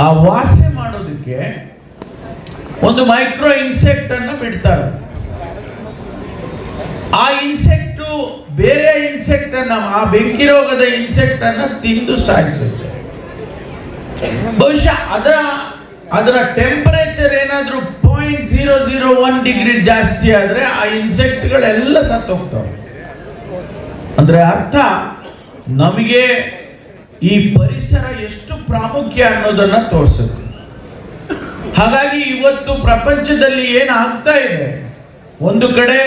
ಆ ವಾಸೆ ಮಾಡೋದಕ್ಕೆ ಒಂದು ಮೈಕ್ರೋ ಇನ್ಸೆಕ್ಟ್ ಅನ್ನು ಬಿಡ್ತಾರೆ. ಆ ಇನ್ಸೆಕ್ಟು ಬೇರೆ ಇನ್ಸೆಕ್ಟ್ ಅನ್ನ, ಆ ಬೆಂಕಿ ರೋಗದ ಇನ್ಸೆಕ್ಟ್ ಅನ್ನ ತಿಂದು ಸಾಯಿಸುತ್ತೆ. ಬಹುಶಃ ಅದರ ಅದರ ಟೆಂಪರೇಚರ್ ಏನಾದ್ರೂ point zero zero one degree ಜಾಸ್ತಿ ಆದ್ರೆ ಆ ಇನ್ಸೆಕ್ಟ್ಗಳೆಲ್ಲ ಸತ್ತೋಗ್ತವೆ. ಅಂದ್ರೆ ಅರ್ಥ, ನಮಗೆ ಈ ಪರಿಸರ ಎಷ್ಟು ಪ್ರಾಮುಖ್ಯ ಅನ್ನೋದನ್ನ ತೋರಿಸುತ್ತೆ. ಹಾಗಾಗಿ ಇವತ್ತು ಪ್ರಪಂಚದಲ್ಲಿ ಏನಾಗ್ತಾ ಇದೆ? ಒಂದು ಕಡೆ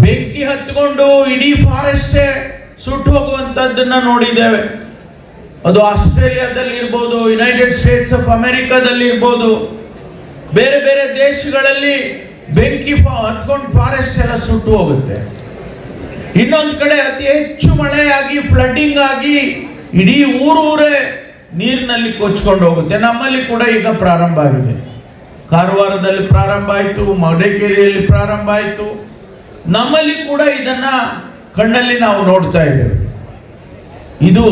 ಬೆಂಕಿ ಹತ್ಕೊಂಡು ಇಡೀ ಫಾರೆಸ್ಟೇ ಸುಟ್ಟು ಹೋಗುವಂತದ್ದನ್ನ ನೋಡಿದ್ದೇವೆ. ಅದು ಆಸ್ಟ್ರೇಲಿಯಾದಲ್ಲಿ ಇರ್ಬೋದು ಯುನೈಟೆಡ್ ಸ್ಟೇಟ್ಸ್ ಆಫ್ ಅಮೆರಿಕಾದಲ್ಲಿ ಇರ್ಬೋದು, ಬೇರೆ ಬೇರೆ ದೇಶಗಳಲ್ಲಿ ಬೆಂಕಿ ಹತ್ಕೊಂಡು ಫಾರೆಸ್ಟ್ ಎಲ್ಲ ಸುಟ್ಟು ಹೋಗುತ್ತೆ. ಇನ್ನೊಂದು ಕಡೆ ಅತಿ ಹೆಚ್ಚು ಮಳೆಯಾಗಿ ಫ್ಲಡ್ಡಿಂಗ್ ಆಗಿ ಇಡೀ ಊರೂರೇ ನೀರಿನಲ್ಲಿ ಕೊಚ್ಕೊಂಡು ಹೋಗುತ್ತೆ. ನಮ್ಮಲ್ಲಿ ಕೂಡ ಈಗ ಪ್ರಾರಂಭ ಆಗಿದೆ. ಕಾರವಾರದಲ್ಲಿ ಪ್ರಾರಂಭ ಆಯಿತು, ಮಡಿಕೇರಿಯಲ್ಲಿ ಪ್ರಾರಂಭ ಆಯಿತು. ನಮ್ಮಲ್ಲಿ ಕೂಡ ಇದನ್ನ ಕಣ್ಣಲ್ಲಿ ನಾವು ನೋಡ್ತಾ ಇದ್ದೇವೆ. ಇದು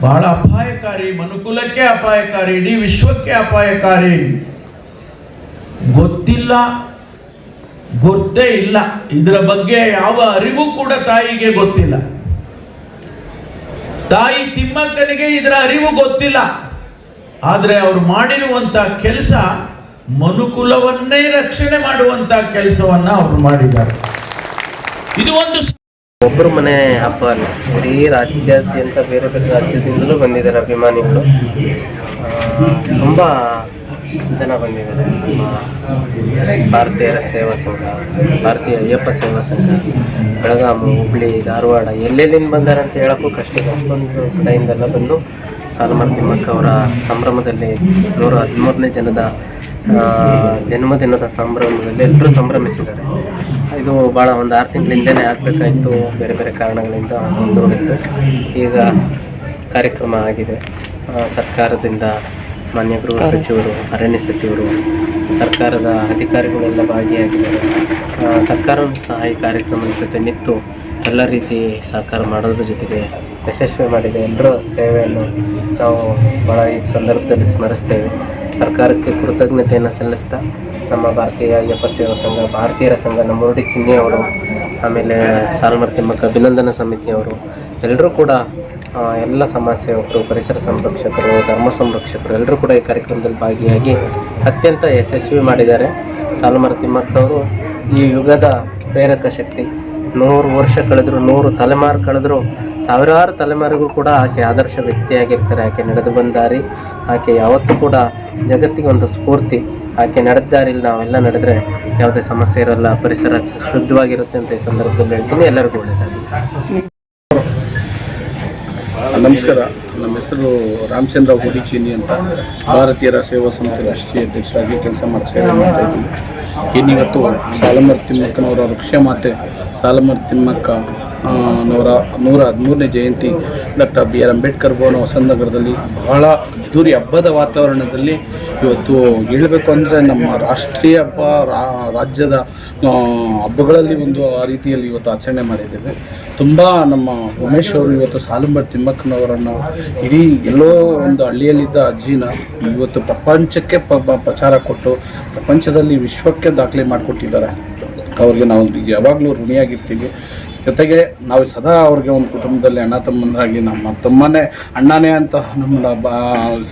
ಬಹಳ ಅಪಾಯಕಾರಿ, ಮನುಕುಲಕ್ಕೆ ಅಪಾಯಕಾರಿ, ಇಡೀ ವಿಶ್ವಕ್ಕೆ ಅಪಾಯಕಾರಿ. ಗೊತ್ತಿಲ್ಲ, ಗೊತ್ತೇ ಇಲ್ಲ. ಇದರ ಬಗ್ಗೆ ಯಾವ ಅರಿವು ಕೂಡ ತಾಯಿಗೆ ಗೊತ್ತಿಲ್ಲ. ತಾಯಿ ತಿಮ್ಮಕ್ಕನಿಗೆ ಇದರ ಅರಿವು ಗೊತ್ತಿಲ್ಲ. ಆದರೆ ಅವರು ಮಾಡಿರುವಂಥ ಕೆಲಸ ಮನುಕುಲವನ್ನೇ ರಕ್ಷಣೆ ಮಾಡುವಂತ ಕೆಲಸವನ್ನ ಅವರು ಮಾಡಿದ್ದಾರೆ. ಇದು ಒಂದು ಒಬ್ಬರು ಮನೆ ಹಬ್ಬ ಅಲ್ಲ. ಇಡೀ ರಾಜ್ಯಾದ್ಯಂತ ಬೇರೆ ಬೇರೆ ರಾಜ್ಯದಿಂದಲೂ ಬಂದಿದ್ದಾರೆ ಅಭಿಮಾನಿಗಳು. ತುಂಬ ಜನ ಬಂದಿದ್ದಾರೆ. ನಮ್ಮ ಭಾರತೀಯರ ಸೇವಾ ಸಂಘ, ಭಾರತೀಯ ಅಯ್ಯಪ್ಪ ಸೇವಾ ಸಂಘ ಬೆಳಗಾವಿ ಹುಬ್ಳಿ, ಧಾರವಾಡ ಎಲ್ಲೆಲ್ಲಿಂದ ಬಂದಾರೆ ಅಂತ ಹೇಳೋಕ್ಕೂ ಕಷ್ಟ ಅಷ್ಟೊಂದು ಕಡೆಯಿಂದೆಲ್ಲ ಬಂದು ಸಾಲಮನ್ ತಿಮ್ಮಕ್ಕ ಅವರ ಸಂಭ್ರಮದಲ್ಲಿ ನೂರ ಹದಿಮೂರನೇ ಜನದ ಜನ್ಮದಿನದ ಸಂಭ್ರಮದಲ್ಲಿ ಎಲ್ಲರೂ ಸಂಭ್ರಮಿಸಿದ್ದಾರೆ. ಇದು ಭಾಳ ಒಂದು ಆರು ತಿಂಗಳಿಂದಲೇ ಆಗಬೇಕಾಯಿತು, ಬೇರೆ ಬೇರೆ ಕಾರಣಗಳಿಂದ ಮುಂದೂಡಿತ್ತು ಈಗ ಕಾರ್ಯಕ್ರಮ ಆಗಿದೆ. ಸರ್ಕಾರದಿಂದ ಮಾನ್ಯ ಗೃಹ ಸಚಿವರು, ಅರಣ್ಯ ಸಚಿವರು, ಸರ್ಕಾರದ ಅಧಿಕಾರಿಗಳೆಲ್ಲ ಭಾಗಿಯಾಗಿದ್ದಾರೆ. ಸರ್ಕಾರವೂ ಸಹ ಈ ಕಾರ್ಯಕ್ರಮದ ಜೊತೆ ನಿಂತು ಎಲ್ಲ ರೀತಿ ಸಹಕಾರ ಮಾಡೋದ್ರ ಜೊತೆಗೆ ಯಶಸ್ವಿ ಮಾಡಿದೆ ಎಲ್ಲರ ಸೇವೆಯನ್ನು ನಾವು ಭಾಳ ಈ ಸಂದರ್ಭದಲ್ಲಿ ಸ್ಮರಿಸ್ತೇವೆ. ಸರ್ಕಾರಕ್ಕೆ ಕೃತಜ್ಞತೆಯನ್ನು ಸಲ್ಲಿಸ್ತಾ ನಮ್ಮ ಭಾರತೀಯ ಅಯ್ಯಪ್ಪ ಸೇವಾ ಸಂಘ, ಭಾರತೀಯರ ಸಂಘ, ನಮ್ಮ ಮುರುಡಿ ಚಿನ್ನಿ ಅವರು, ಆಮೇಲೆ ಸಾಲಮರ್ ತಿಮ್ಮಕ್ಕ ಅಭಿನಂದನಾ ಸಮಿತಿಯವರು ಎಲ್ಲರೂ ಕೂಡ ಎಲ್ಲ ಸಮಾಜ ಸೇವಕರು ಪರಿಸರ ಸಂರಕ್ಷಕರು, ಧರ್ಮ ಸಂರಕ್ಷಕರು ಎಲ್ಲರೂ ಕೂಡ ಈ ಕಾರ್ಯಕ್ರಮದಲ್ಲಿ ಭಾಗಿಯಾಗಿ ಅತ್ಯಂತ ಯಶಸ್ವಿ ಮಾಡಿದ್ದಾರೆ. ಸಾಲಮರ ತಿಮ್ಮಕ್ಕವರು ಈ ಯುಗದ ಪ್ರೇರಕ ಶಕ್ತಿ. ನೂರು ವರ್ಷ ಕಳೆದ್ರು, ನೂರು ತಲೆಮಾರು ಕಳೆದ್ರು, ಸಾವಿರಾರು ತಲೆಮಾರಿಗೂ ಕೂಡ ಆಕೆ ಆದರ್ಶ ವ್ಯಕ್ತಿಯಾಗಿರ್ತಾರೆ. ಆಕೆ ನಡೆದು ಬಂದಾರಿ ಆಕೆ ಯಾವತ್ತೂ ಕೂಡ ಜಗತ್ತಿಗೆ ಒಂದು ಸ್ಫೂರ್ತಿ. ಆಕೆ ನಡೆದ ದಾರಿಲಿ ನಾವೆಲ್ಲ ನಡೆದ್ರೆ ಯಾವುದೇ ಸಮಸ್ಯೆ ಇರಲ್ಲ, ಪರಿಸರ ಶುದ್ಧವಾಗಿರುತ್ತೆ ಅಂತ ಈ ಸಂದರ್ಭದಲ್ಲಿ ಹೇಳ್ತೀನಿ. ಎಲ್ಲರಿಗೂ ಒಳ್ಳೆಯದಾಗಲಿ. ನಮಸ್ಕಾರ. ನಮ್ಮ ಹೆಸರು ರಾಮಚಂದ್ರ ಹುಡಿಚೀನಿ ಅಂತ ಭಾರತೀಯರ ಸೇವಾ ಸಮಿತಿ ರಾಷ್ಟ್ರೀಯ ಅಧ್ಯಕ್ಷರಾಗಿ ಕೆಲಸ ಮಾಡಿ ಸೇವೆ ಮಾಡ್ತಾ ಇದ್ದೀನಿ. ಇನ್ನಿವತ್ತು ಸಾಲಮರ್ ತಿಮ್ಮಕ್ಕನವರ ವೃಕ್ಷ ಮಾತೆ ಸಾಲಮರ್ ತಿಮ್ಮಕ್ಕ ನವರ ನೂರ ಹದಿಮೂರನೇ ಜಯಂತಿ doctor B R Ambedkar Bhavan ಹೊಸನಗರದಲ್ಲಿ ಬಹಳ ಅದ್ದೂರಿ ಹಬ್ಬದ ವಾತಾವರಣದಲ್ಲಿ ಇವತ್ತು ಹೇಳಬೇಕು ಅಂದರೆ ನಮ್ಮ ರಾಷ್ಟ್ರೀಯ ಹಬ್ಬ ರಾ- ರಾಜ್ಯದ ಹಬ್ಬಗಳಲ್ಲಿ ಒಂದು ಆ ರೀತಿಯಲ್ಲಿ ಇವತ್ತು ಆಚರಣೆ ಮಾಡಿದ್ದೇವೆ. ತುಂಬ ನಮ್ಮ ಉಮೇಶ್ ಅವರು ಇವತ್ತು ಸಾಲುಂಬರ್ ತಿಮ್ಮಕ್ಕನವರನ್ನು ಇಡೀ ಎಲ್ಲೋ ಒಂದು ಹಳ್ಳಿಯಲ್ಲಿದ್ದ ಅಜ್ಜಿನ ಇವತ್ತು ಪ್ರಪಂಚಕ್ಕೆ ಪ್ರಚಾರ ಕೊಟ್ಟು ಪ್ರಪಂಚದಲ್ಲಿ ವಿಶ್ವಕ್ಕೆ ದಾಖಲೆ ಮಾಡಿಕೊಟ್ಟಿದ್ದಾರೆ. ಅವ್ರಿಗೆ ನಾವು ಯಾವಾಗಲೂ ಋಣಿಯಾಗಿರ್ತೀವಿ. ಜೊತೆಗೆ ನಾವು ಸದಾ ಅವ್ರಿಗೆ ಒಂದು ಕುಟುಂಬದಲ್ಲಿ ಅಣ್ಣ ತಮ್ಮಂದರಾಗಿ ನಮ್ಮ ತಮ್ಮನೇ, ಅಣ್ಣನೇ ಅಂತ ನಮ್ಮನ್ನ ಬಾ,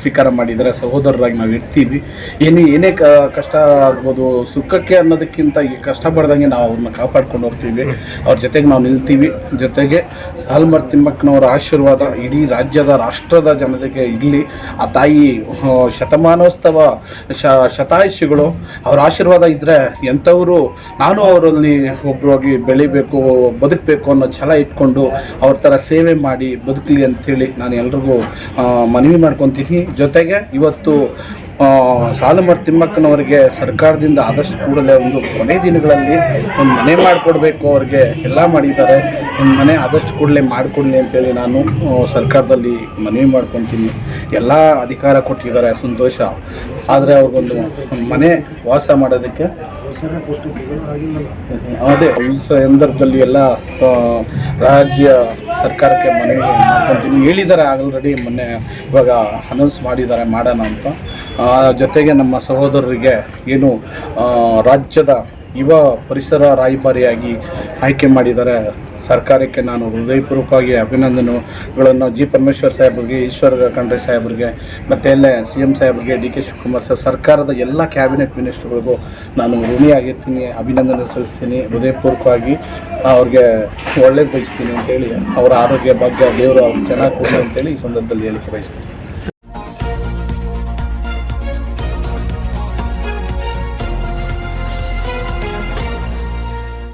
ಸ್ವೀಕಾರ ಮಾಡಿದರೆ ಸಹೋದರರಾಗಿ ನಾವು ಇರ್ತೀವಿ. ಏನು, ಏನೇ ಕಷ್ಟ ಆಗ್ಬೋದು, ಸುಖಕ್ಕೆ ಅನ್ನೋದಕ್ಕಿಂತ ಈ ಕಷ್ಟ ಪಡ್ದಂಗೆ ನಾವು ಅವ್ರನ್ನ ಕಾಪಾಡ್ಕೊಂಡು ಹೋಗ್ತೀವಿ. ಅವ್ರ ಜೊತೆಗೆ ನಾವು ನಿಲ್ತೀವಿ. ಜೊತೆಗೆ ಸಾಲ್ಮರ್ ತಿಮ್ಮಕ್ಕನವರ ಆಶೀರ್ವಾದ ಇಡೀ ರಾಜ್ಯದ, ರಾಷ್ಟ್ರದ ಜನತೆಗೆ ಇರಲಿ. ಆ ತಾಯಿ ಶತಮಾನೋತ್ಸವ ಶ, ಶತಾಯುಷಿಗಳು, ಅವ್ರ ಆಶೀರ್ವಾದ ಇದ್ದರೆ ಎಂಥವರು, ನಾನು ಅವರಲ್ಲಿ ಒಬ್ಬರಾಗಿ ಬೆಳಿಬೇಕು ಬದುಕಬೇಕು ಅನ್ನೋ ಛಲ ಇಟ್ಕೊಂಡು ಅವ್ರ ಥರ ಸೇವೆ ಮಾಡಿ ಬದುಕಲಿ ಅಂಥೇಳಿ ನಾನು ಎಲ್ರಿಗೂ ಮನವಿ ಮಾಡ್ಕೊತೀನಿ. ಜೊತೆಗೆ ಇವತ್ತು ಸಾಲು ಸಾಲುಮರ್ ತಿಮ್ಮಕ್ಕನವರಿಗೆ ಸರ್ಕಾರದಿಂದ ಆದಷ್ಟು ಕೂಡಲೇ ಒಂದು ಕೊನೆ ದಿನಗಳಲ್ಲಿ ಒಂದು ಮನೆ ಮಾಡಿಕೊಡ್ಬೇಕು ಅವ್ರಿಗೆ ಎಲ್ಲ ಮಾಡಿದ್ದಾರೆ. ಒಂದು ಮನೆ ಆದಷ್ಟು ಕೂಡಲೇ ಮಾಡಿಕೊಡ್ಲಿ ಅಂತೇಳಿ ನಾನು ಸರ್ಕಾರದಲ್ಲಿ ಮನವಿ ಮಾಡ್ಕೊತೀನಿ. ಎಲ್ಲ ಅಧಿಕಾರ ಕೊಟ್ಟಿದ್ದಾರೆ, ಸಂತೋಷ. ಆದರೆ ಅವ್ರಿಗೊಂದು ಮನೆ ವಾಸ ಮಾಡೋದಕ್ಕೆ ಅದೇ, ಈ ಸಂದರ್ಭದಲ್ಲಿ ಎಲ್ಲ ರಾಜ್ಯ ಸರ್ಕಾರಕ್ಕೆ ಮನವಿ ಮಾಡ್ಕೊಂತೀನಿ ಹೇಳಿದ್ದಾರೆ ಆಲ್ರೆಡಿ ಮೊನ್ನೆ ಇವಾಗ ಅನೌನ್ಸ್ ಮಾಡಿದ್ದಾರೆ ಮಾಡೋಣ ಅಂತ. ಜೊತೆಗೆ ನಮ್ಮ ಸಹೋದರರಿಗೆ ಏನು ರಾಜ್ಯದ ಯುವ ಪರಿಸರ ರಾಯಭಾರಿಯಾಗಿ ಆಯ್ಕೆ ಮಾಡಿದ್ದಾರೆ. ಸರ್ಕಾರಕ್ಕೆ ನಾನು ಹೃದಯಪೂರ್ವಕವಾಗಿ ಅಭಿನಂದನೆಗಳನ್ನು ಜಿ ಪರಮೇಶ್ವರ್ ಸಾಹೇಬ್ರಿಗೆ, ಈಶ್ವರ ಖಂಡ್ರೆ ಸಾಹೇಬ್ರಿಗೆ, ಮತ್ತು ಎಲ್ಲ ಸಿ ಎಂ ಸಾಹೇಬ್ರಿಗೆ, ಡಿ ಕೆ ಶಿವಕುಮಾರ್ ಸರ್, ಸರ್ಕಾರದ ಎಲ್ಲ ಕ್ಯಾಬಿನೆಟ್ ಮಿನಿಸ್ಟರ್ಗಳಿಗೂ ನಾನು ಋಣಿಯಾಗಿರ್ತೀನಿ, ಅಭಿನಂದನೆ ಸಲ್ಲಿಸ್ತೀನಿ, ಹೃದಯಪೂರ್ವಕವಾಗಿ ಅವ್ರಿಗೆ ಒಳ್ಳೇದು ಬಯಸ್ತೀನಿ ಅಂತೇಳಿ, ಅವರ ಆರೋಗ್ಯ ಭಾಗ್ಯ ದೇವರು ಅವ್ರು ಚೆನ್ನಾಗಿ ಕೊಡಲಿ ಅಂತೇಳಿ ಈ ಸಂದರ್ಭದಲ್ಲಿ ಹೇಳಿಕೆ ಬಯಸ್ತೀನಿ.